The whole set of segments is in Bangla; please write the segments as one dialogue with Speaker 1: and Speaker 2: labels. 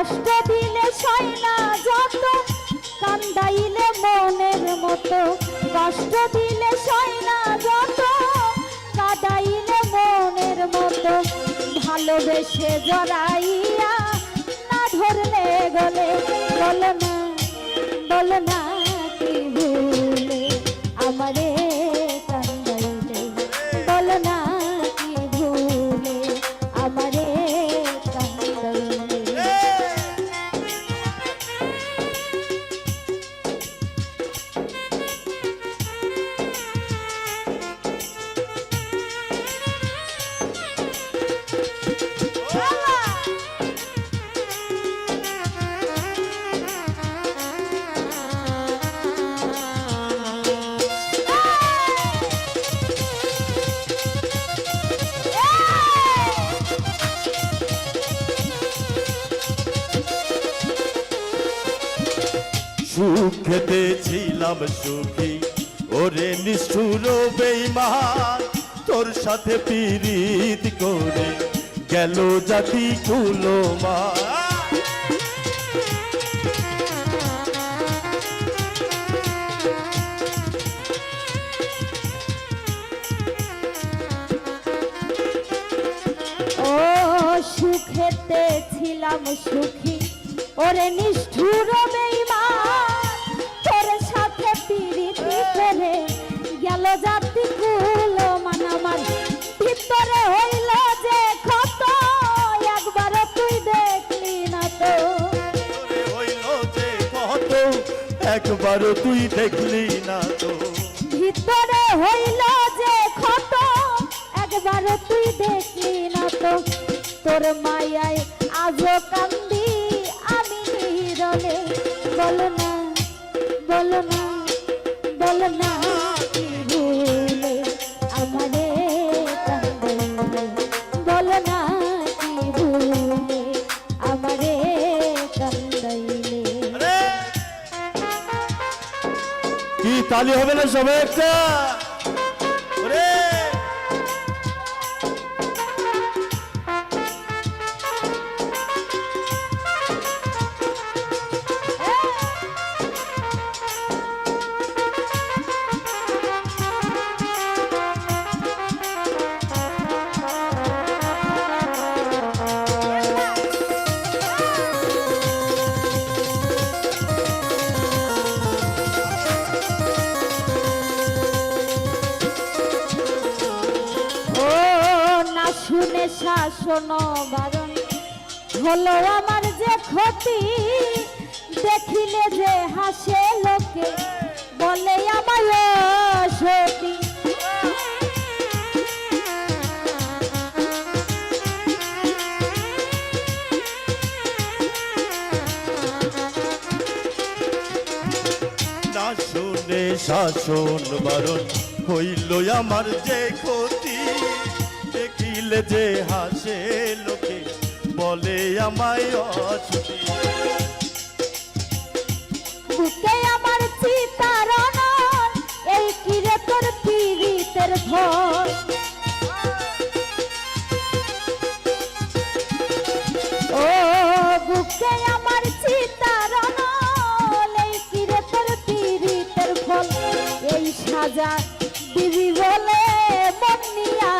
Speaker 1: কষ্ট দিলে সয়না যত, কান্দাইলে মনের মতো। কষ্ট দিলে সয়না যত, কাদাইলে মনের মতো। ভালোবেসে জড়াইয়া না ধরলে গলে, বল না
Speaker 2: সুখ খেতে ছিলাম সুখী। ওরে নিষ্ঠুর বেইমান তোর সাথে পীড়িত করে গেল জাতি কুলো মা
Speaker 1: সুখেতে ছিলাম সুখী। ওরে নিষ্ঠুর একবার তুই দেখলি না তো। ভিতরে হইল যে ক্ষত একবার তুই দেখলি না তো। তোর মায়ায় আজও কি
Speaker 2: তালি হবে না সবাই একটা
Speaker 1: শুনে শাসন বারণ। হলো আমার যে ক্ষতি, দেখিলে যে হাসে লোকে, বলে আমায় সতী
Speaker 2: শাসন বারণ হইল আমার যে ক্ষতি। দেখিলে যে হাসে লোকে, বলে আমায় অছুতি
Speaker 1: বুকে আমার চিতারণ এই কিরে তোর পীড়িতের ভয়? ও বুকে আমার চিতারণ এই কিরে তোর পীড়িতের ফল এই সাজা দিবি বলে নিয়াছিলে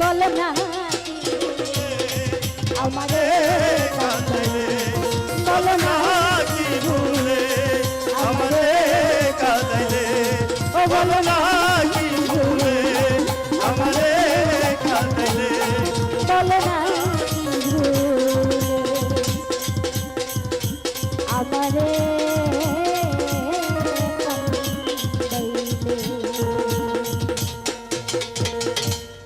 Speaker 1: বলো না
Speaker 2: আমারে
Speaker 1: বলো না
Speaker 2: কি ভুলে আমারে
Speaker 1: কাঁদাইলে। ও বলো না
Speaker 2: কি ভুলে আমারে কাঁদাইলে।
Speaker 1: বলো না
Speaker 2: কি ভুলে আমারে